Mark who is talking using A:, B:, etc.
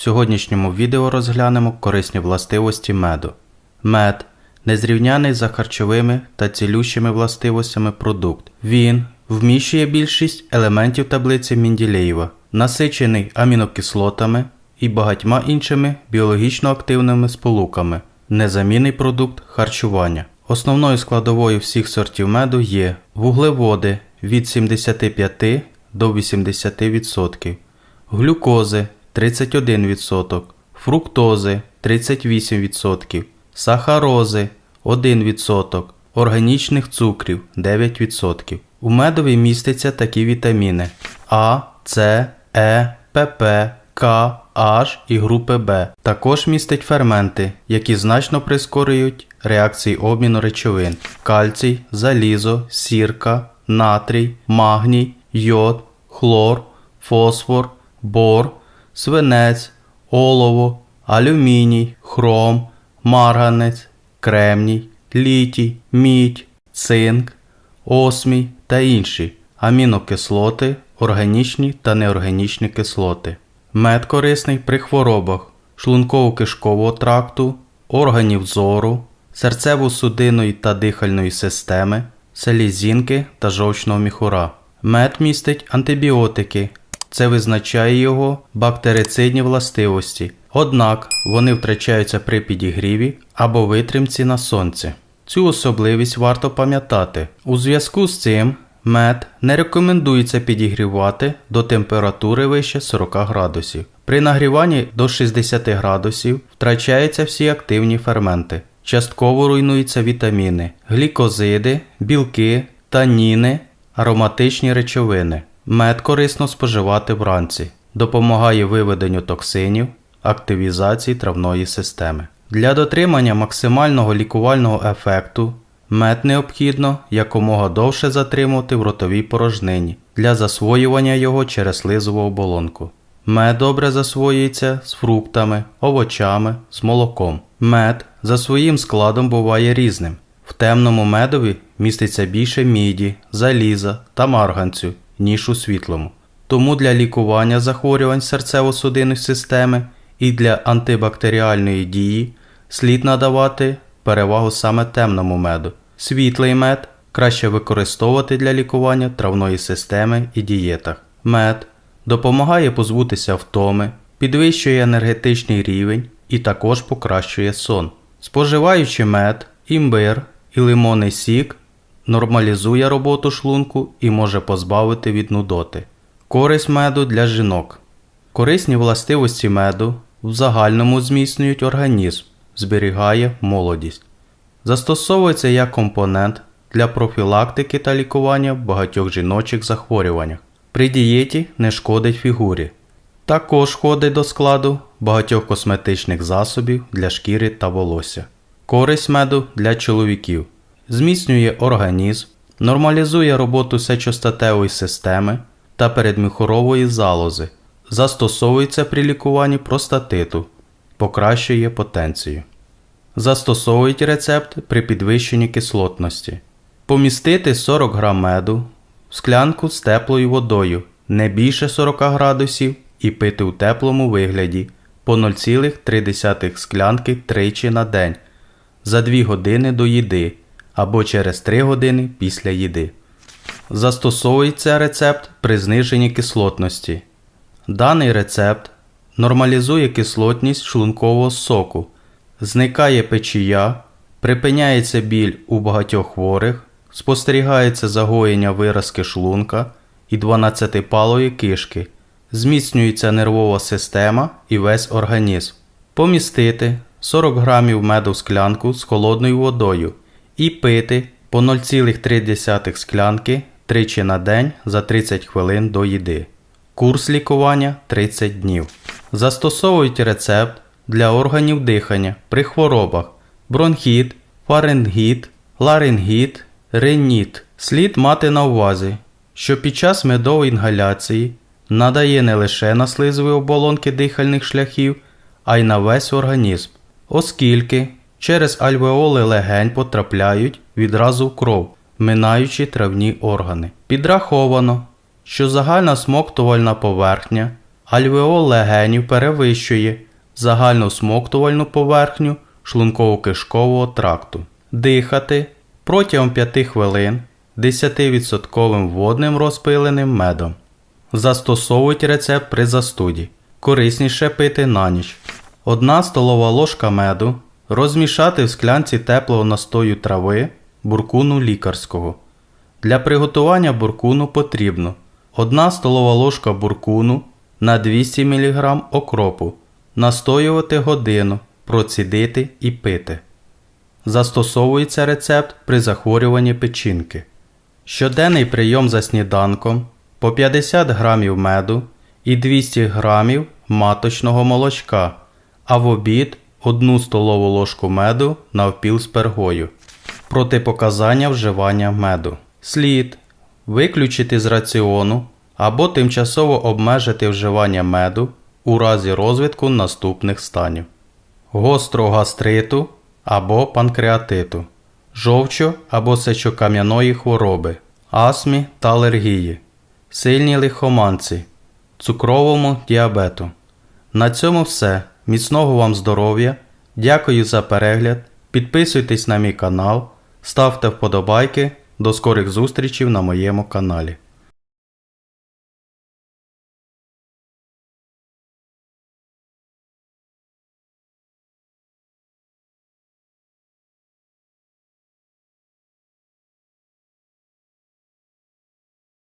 A: сьогоднішньому відео розглянемо корисні властивості меду. Мед незрівняний за харчовими та цілющими властивостями продукт. Він вміщує більшість елементів таблиці Менділеєва, насичений амінокислотами і багатьма іншими біологічно активними сполуками, незамінний продукт харчування. Основною складовою всіх сортів меду є вуглеводи від 75 до 80%, глюкози 31%, фруктози 38%, сахарози 1%, органічних цукрів 9%. У медові містяться такі вітаміни А, С, Е, ПП, К, H і групи Б. Також містить ферменти, які значно прискорюють реакції обміну речовин: кальцій, залізо, сірка, натрій, магній, йод, хлор, фосфор, бор, свинець, олово, алюміній, хром, марганець, кремній, літій, мідь, цинк, осмій та інші амінокислоти, органічні та неорганічні кислоти. Мед корисний при хворобах шлунково-кишкового тракту, органів зору, серцево-судинної та дихальної системи, селезінки та жовчного міхура. Мед містить антибіотики. Це визначає його бактерицидні властивості, однак вони втрачаються при підігріві або витримці на сонці. Цю особливість варто пам'ятати. У зв'язку з цим мед не рекомендується підігрівати до температури вище 40 градусів. При нагріванні до 60 градусів втрачаються всі активні ферменти. Частково руйнуються вітаміни, глікозиди, білки, таніни, ароматичні речовини. Мед корисно споживати вранці, допомагає виведенню токсинів, активізації травної системи. Для дотримання максимального лікувального ефекту мед необхідно якомога довше затримувати в ротовій порожнині для засвоювання його через слизову оболонку. Мед добре засвоюється з фруктами, овочами, з молоком. Мед за своїм складом буває різним. В темному медові міститься більше міді, заліза та марганцю, ніж у світлому. Тому для лікування захворювань серцево-судинної системи і для антибактеріальної дії слід надавати перевагу саме темному меду. Світлий мед краще використовувати для лікування травної системи і дієтах. Мед допомагає позбутися втоми, підвищує енергетичний рівень і також покращує сон. Споживаючи мед, імбир і лимонний сік, нормалізує роботу шлунку і може позбавити від нудоти. Користь меду для жінок. Корисні властивості меду в загальному зміцнюють організм, зберігає молодість. Застосовується як компонент для профілактики та лікування багатьох жіночих захворюваннях. При дієті не шкодить фігурі. Також входить до складу багатьох косметичних засобів для шкіри та волосся. Користь меду для чоловіків зміцнює організм, нормалізує роботу сечостатевої системи та передміхорової залози, застосовується при лікуванні простатиту, покращує потенцію. Застосовують рецепт при підвищенні кислотності. Помістити 40 г меду в склянку з теплою водою не більше 40 градусів і пити у теплому вигляді по 0,3 склянки тричі на день за 2 години до їди або через 3 години після їди. Застосовується рецепт при зниженні кислотності. Даний рецепт нормалізує кислотність шлункового соку, зникає печія, припиняється біль у багатьох хворих, спостерігається загоєння виразки шлунка і 12-палої кишки, зміцнюється нервова система і весь організм. Помістити 40 грамів меду в склянку з холодною водою і пити по 0,3 склянки тричі на день за 30 хвилин до їди. Курс лікування 30 днів. Застосовують рецепт для органів дихання при хворобах бронхіт, фарингіт, ларингіт, риніт. Слід мати на увазі, що під час медової інгаляції надає не лише на слизові оболонки дихальних шляхів, а й на весь організм, оскільки через альвеоли легень потрапляють відразу в кров, минаючи травні органи. Підраховано, що загальна смоктувальна поверхня Альвеол легенів перевищує загальну смоктувальну поверхню шлунково-кишкового тракту. Дихати протягом 5 хвилин 10% водним розпиленим медом. Застосовують рецепт при застуді. Корисніше пити на ніч. Одна столова ложка меду розмішати в склянці теплого настою трави буркуну лікарського. Для приготування буркуну потрібно 1 столова ложка буркуну на 200 мг окропу, настоювати годину, процідити і пити. Застосовується рецепт при захворюванні печінки. Щоденний прийом за сніданком по 50 грамів меду і 200 грамів маточного молочка, а в обід 1 столову ложку меду навпіл з пергою. Протипоказання вживання меду. Слід виключити з раціону або тимчасово обмежити вживання меду у разі розвитку наступних станів: гострого гастриту або панкреатиту, жовчо або сечокам'яної хвороби, астмі та алергії, сильній лихоманці, цукровому діабету. На цьому все. Міцного вам здоров'я. Дякую за перегляд. Підписуйтесь на мій канал, ставте вподобайки. До скорих зустрічей на моєму каналі.